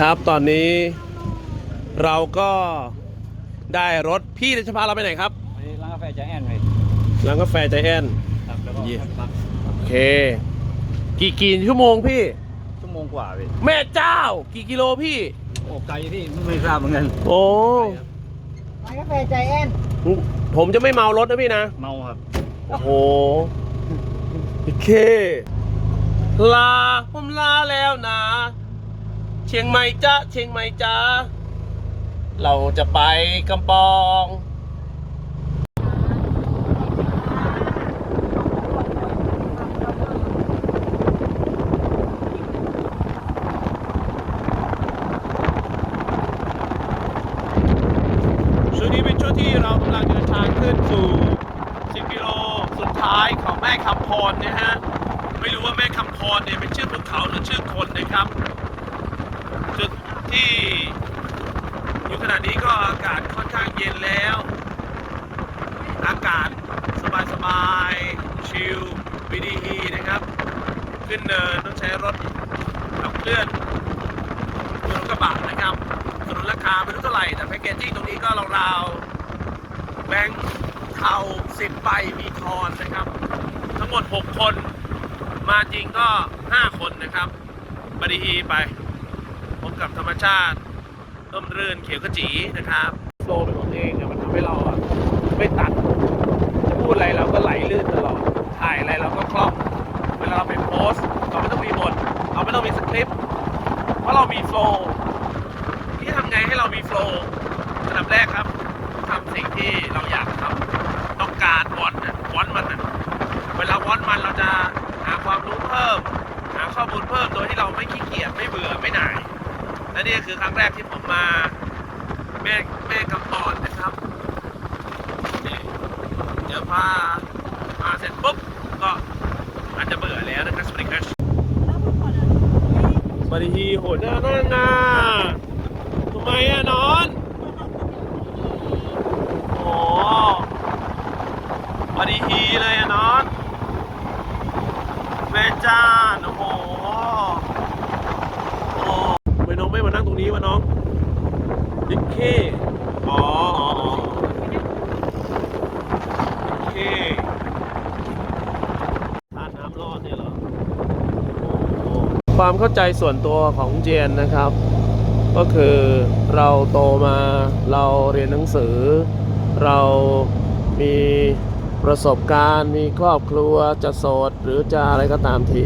ครับตอนนี้เราก็ได้รถพี่จะพาเราไปไหนครับไปร้านกาแฟใจแอนเลยร้านกาแฟใจแอนครับแล้วก็เยี่ยมพักโอเค กี่กี่ชั่วโมงพี่ ชั่วโมงกว่าพี่แม่เจ้า กี่กิโลพี่ โอ้ไกลพี่ไม่ทราบเหมือนกันโอ้ร้านกาแฟใจแอนผมจะไม่เมารถนะพี่นะ เมาครับ โอ้โห โอเค ลาผมลาแล้วนะ เชียงใหม่จ้าเชียงใหม่จ้าเราจะไปกำปองช่วงนี้เป็นช่วงที่เรากำลังเดินทางขึ้นสู่ 10 กิโลสุดท้ายของแม่คำพรนะฮะ ไม่รู้ว่าแม่คำพรเนี่ยเป็นชื่อภูเขาหรือชื่อคนนะครับ ที่อยู่ขณะนี้ก็อากาศค่อนข้างเย็นแล้ว อากาศสบายๆชิลวิดีฮีนะครับ ขึ้นเนินต้องใช้รถขับเคลื่อนรถกระบะนะครับสนุนราคาไม่รู้เท่าไหร่ แต่แพคเกจจิ้งตรงนี้ก็ราวๆแบงค์เทา10ใบมีทอนนะครับ ทั้งหมด 6 คน มาจริงก็ 5 คนนะครับบริฮีไป กับธรรมชาติร่มรื่นเขียวขจีนะครับโฟล์เป็นของเองเนี่ยมันทำให้เราอะไม่ตัด จะพูดอะไรเราก็ไหลลื่นตลอด ถ่ายอะไรเราก็คล่อง เวลาเราไปโพสเราไม่ต้องมีบทเราไม่ต้องมีสคริปต์เพราะเรามีโฟล์ที่ทำไงให้เรามีโฟล์อันดับแรกครับทำสิ่งที่เราอยากทำต้องการวอนนะวอนมันนะเวลาวอนมันเราจะหาความรู้เพิ่ม หาข้อมูลเพิ่มโดยที่เราไม่ขี้เกียจไม่เบื่อไม่หน่าย และนี่คือครั้งแรกที่ผมมาแม่แม่กำปอนนะครับนี่เดี๋ยวพามาเสร็จปุ๊บก็อาจจะเบื่อแล้วนะครับสปริงเกอร์บริฮีโหดหน้านั่งอะทำไมอะนอนโอ้บริฮีเลยอะนอนแม่จ้านโอ้โหโอ้ไม่น้องไม่มานั่งตรงนี้วะน้องดิเคอ๋ออ๋ออ๋อดิเคทานน้ำรอดเนี่ยเหรอ ความเข้าใจส่วนตัวของเจนนะครับ ก็คือเราโตมาเราเรียนหนังสือ เรามีประสบการณ์มีครอบครัวจะโสดหรือจะอะไรก็ตามที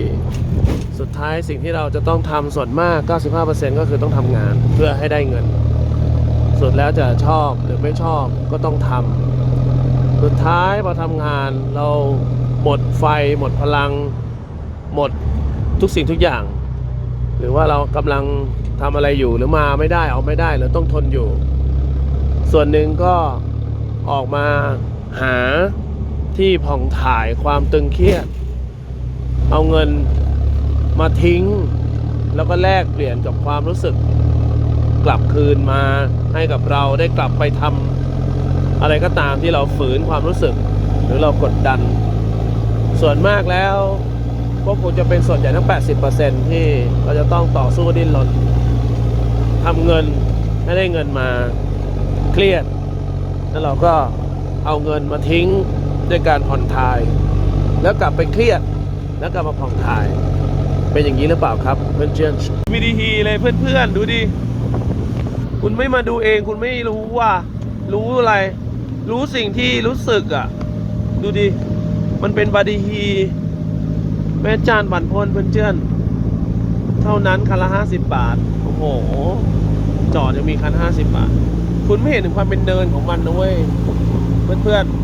สุดท้ายสิ่งที่เราจะต้องทำส่วนมาก 95%ก็คือต้องทำงานเพื่อให้ได้เงิน สุดแล้วจะชอบหรือไม่ชอบก็ต้องทำสุดท้ายพอทำงานเราหมดไฟ หมดพลัง หมดทุกสิ่งทุกอย่าง หรือว่าเรากำลังทำอะไรอยู่หรือมาไม่ได้เอาไม่ได้หรือต้องทนอยู่ ส่วนหนึ่งก็ออกมาหาที่ผ่องถ่ายความตึงเครียด เอาเงินมาทิ้ง แล้วก็แลกเปลี่ยนกับความรู้สึก กลับคืนมาให้กับเราได้กลับไปทำอะไรก็ตามที่เราฝืนความรู้สึก หรือเรากดดัน ส่วนมากแล้ว ก็คงจะเป็นส่วนใหญ่ทั้ง 80%ที่เราจะต้องต่อสู้ดิ้นรนทำเงินให้ได้เงินมาเครียด แล้วเราก็เอาเงินมาทิ้งด้วยการผ่อนทาย แล้วกลับไปเครียดแล้วกลับมาผ่อนทาย เป็นอย่างนี้หรือเปล่าครับเพื่อนเพื่อนวิดีฮีเลยเพื่อนๆ ดูดิ คุณไม่มาดูเองคุณไม่รู้ว่า รู้อะไร รู้สิ่งที่รู้สึกอะ ดูดิ มันเป็นบาดีฮี แม่จานบันพลเพื่อนเจือนเท่านั้นคันละห้าสิบบาท โอ้โห จอดยังมีคันห้าสิบบาท คุณไม่เห็นถึงความเป็นเนินของมันนะเว้ย เพื่อนๆ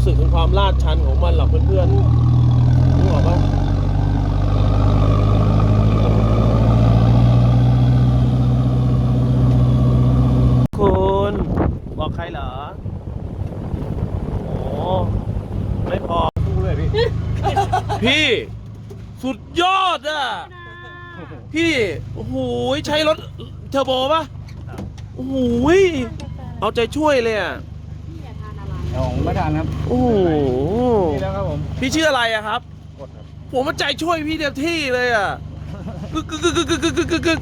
รู้สึกถึงความลาดชันของมันหรอกเพื่อนๆรู้หรอปะคุณบอกใครเหรอ โอ้ไม่พอพูดเลยพี่ พี่ สุดยอดอะ พี่ โอ้โหใช้รถเทอร์โบปะโอ้โหเอาใจช่วยเลยอะ ของไม่ทันครับโอ้โหนี่แล้วครับผมพี่ชื่ออะไรอะครับกดผมมาใจช่วยพี่เต็มที่เลยอะกึกกึกกึกกึกกึกกึก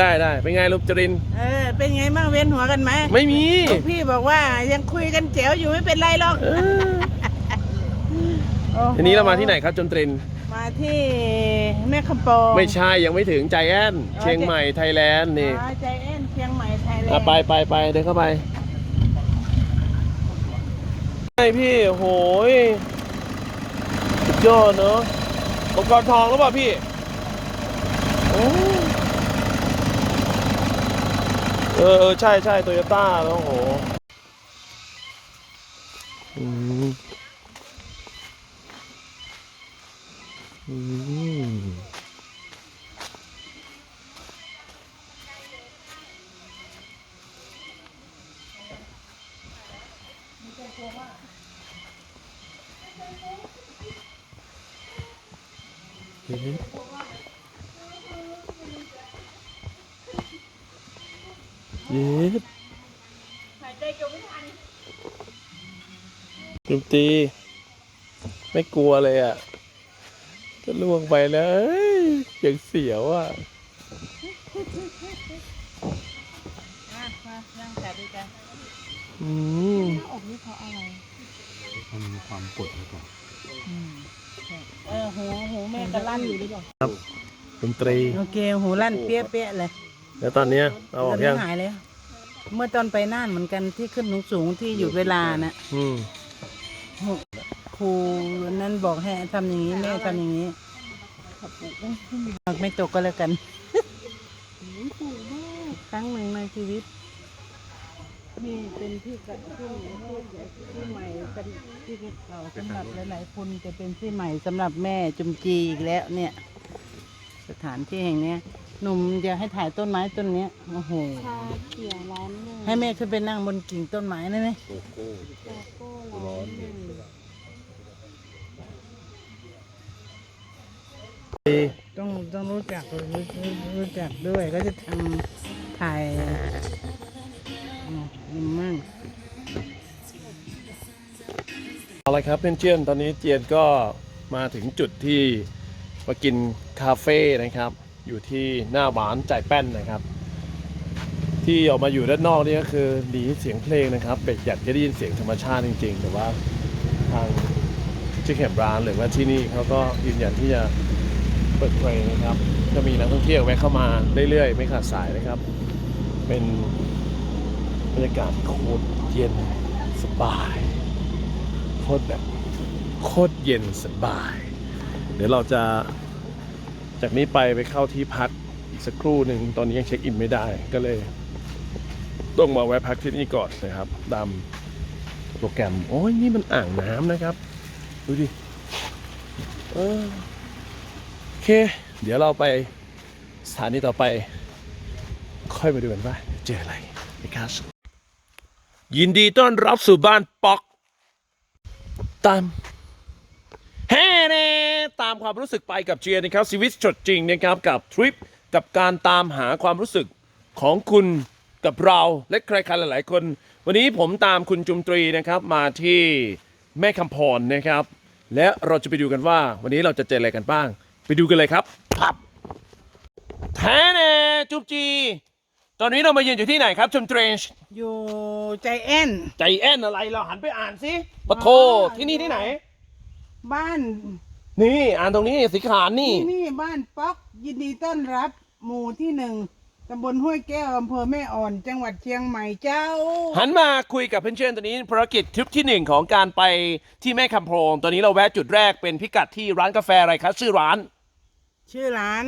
ได้ได้เป็นไงลูกจรินเออเป็นไงบ้างเวียนหัวกันไหมไม่มีพี่บอกว่ายังคุยกันเจ๋วอยู่ไม่เป็นไรหรอกทีนี้เรามาที่ไหนครับจนตรินมาที่แม่คำปองไม่ใช่ยังไม่ถึงใจแอนเชียงใหม่ไทยแลนด์นี่ใจแอนเชียงใหม่ไทยแลนด์ไปไปไปเดินเข้าไป ไอพี่โหยสุดยอดเนอะมังกรทองหรือเปล่าพี่อ้เออเออใช่ใช่โตโยต้าแล้วโหอืมอืม นี้เย็ดจุมตี ไม่กลัวเลยอะ จะล่วงไปแล้วอย่างเสียวอะมาย่างแผลดูกันอืมอกนี่เพาอะไรมันมีความกดหรือเปล่าอืม เออหูหูแม่ก็ลั่นอยู่ดีกว่าดนตรี โอเคหูลั่นเปี้ยเปี้ยๆเลยแล้วตอนเนี้ยเราออกตอนยันี้งหายแล้วเมื่อตอนไปน่านเหมือนกันที่ขึ้นสูงๆที่หยุดเวลานะอืมครูนั้นบอกให้ทำอย่างนี้แม่ทำอย่างนี้ไม่ตกก็แล้วกันครั้งหนึ่งในชีวิต นี่เป็นที่กระที่ที่ใหม่เป็นที่เก่าสำหรับหลายๆคนจะเป็นที่ใหม่สำหรับแม่จุมจีอีกแล้วเนี่ย สถานที่แห่งเนี้ยหนุ่มจะให้ถ่ายต้นไม้ต้นเนี้ยโอ้โหชาเขียวร้านหนึ่งให้แม่ขึ้นไปนั่งบนกิ่งต้นไม้นั่นไหมโกโก้ร้านหนึ่งต้องต้องรู้จักรู้รู้รู้จักด้วยก็จะทำถ่ายอื มั่งเอาละครับเพื่อนเจียนตอนนี้เจียนก็มาถึงจุดที่มากินคาเฟ่นะครับ อยู่ที่หน้าหวานใจแป้นนะครับ ที่ออกมาอยู่ด้านนอกนี่ก็คือหนีเสียงเพลงนะครับเป็ดอยากจะได้ยินเสียงธรรมชาติจริง ๆ แต่ว่าทางชิคเก็ร้านหรือว่าที่นี่เขาก็ยืนยันที่จะเปิดเพลงนะครับ ก็มีนักท่องเที่ยวแวะเข้ามาเรื่อยๆ ไม่ขาดสายนะครับ เป็น บรรยากาศโคตรเย็นสบาย โคตรแบบโคตรเย็นสบาย เดี๋ยวเราจะจากนี้ไปไปเข้าที่พักอีกสักครู่หนึ่งตอนนี้ยังเช็คอินไม่ได้ก็เลย ต้องมาแวะพักที่นี่ก่อนนะครับตามโปรแกรม โอ้ยนี่มันอ่างน้ำนะครับ ดูดิเออโอเค เดี๋ยวเราไปสถานีต่อไป ค่อยมาดูกันว่าเจออะไรนะครับ ยินดีต้อนรับสู่บ้านป๊อก ตามแฮ่เน่ตามความรู้สึกไปกับเจียนะครับชีวิตสดจริงนะครับกับทริปกับการตามหาความรู้สึกของคุณกับเราและใครๆหลายๆคน วันนี้ผมตามคุณจุมตรีนะครับมาที่แม่คำพรนะครับ และเราจะไปดูกันว่า วันนี้เราจะเจออะไรกันบ้าง ไปดูกันเลยครับพับแท้เน่จุ๊บจี ตอนนี้เรามายืนอยู่ที่ไหนครับจุมตรีอยู่ใจแอนใจแอนอะไรเราหันไปอ่านสิปะโทที่นี่ที่ไหน บ้านนี่อ่านตรงนี้สีขานนี่ ที่นี่บ้านป๊อกยินดีต้อนรับ หมู่ที่หนึ่งตำบลห้วยแก้วอำเภอแม่อ่อน จังหวัดเชียงใหม่เจ้า หันมาคุยกับเพื่อนๆตอนนี้ภารกิจทริปที่หนึ่งของการไปที่แม่คำโพรงตอนนี้เราแวะจุดแรกเป็นพิกัดที่ร้านกาแฟอะไรครับชื่อร้าน ชื่อร้าน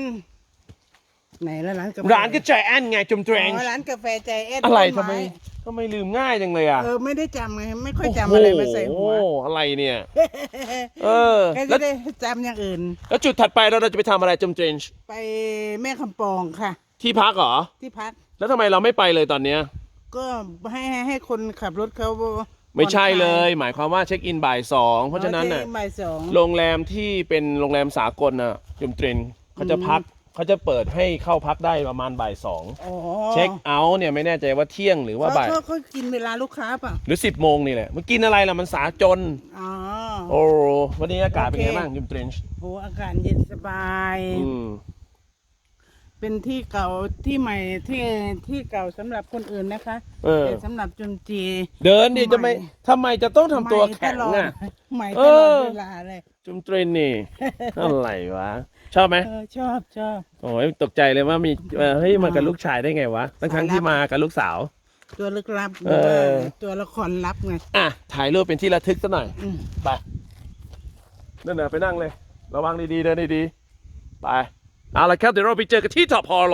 ไหนละร้านกาแฟร้านก็ใจแอนไงจุมเทรนอ๋อร้านกาแฟใจแอนอะไรต้ทำนไมม้ทำไมลืมง่ายจังเลยอะเออไม่ได้จำไงไม่ค่อยจำอะไรมาใส่หัวโอ้โหอะไรเนี่ยเออก็แล้จะวได้จำอย่างอื่น แล้วจุดถัดไปเราเราจะไปทำอะไรจุมเทรนไปแม่คำปองค่ะ ที่พักเหรอที่พัก แล้วทำไมเราไม่ไปเลยตอนเนี้ยก็ให้ให้ให้คนขับรถเขาไม่ใช่เลย หมายความว่าเช็คอินบ่ายสองเพราะฉะนั้นน่ะโอเคบ่ายสองโรงแรมที่เป็นโรงแรมสากลน่ะจุมตรินเขาจะพัก เขาจะเปิดให้เข้าพักได้ประมาณบ่ายสองอ๋อเช็คเอาท์เนี่ยไม่แน่ใจว่าเที่ยงหรือว่าบ่าย เขาเขากินเวลาลูกค้าป่ะหรือสิบโมงนี่แหละมันกินอะไรล่ะมันสาจน อ๋อ โอ้วันนี้อากาศเป็นไงโอเคบ้างจุมตรินโหอากาศเย็นสบาย อืม เป็นที่เก่าที่ใหม่ที่ที่เก่าสำหรับคนอื่นนะคะเออ แต่สำหรับจุนจี เดินดิจะไม่ใหม่ทำไมจะต้องทำตัวแข็งใหม่ตลอดอะใหม่เอตลออดเวลาเลยจุมตรินนี่ อะไรวะ ชอบไหมเออชอบชอบ โอ้ยตกใจเลยว่ามีเอ่อเฮ้ยมากับลูกชายได้ไงวะทั้งทั้งๆที่สายลับมากับลูกสาว ตัวลึกลับเออ ตัวละครลับไงอะถ่ายรูปเป็นที่ระทึกซะหน่อยอืมไปนั่นน่ะไปนั่งเลย ระวังดีๆเดินดีๆไป เอาละครับเดี๋ยวเราไปเจอกันที่ท็อปฮอล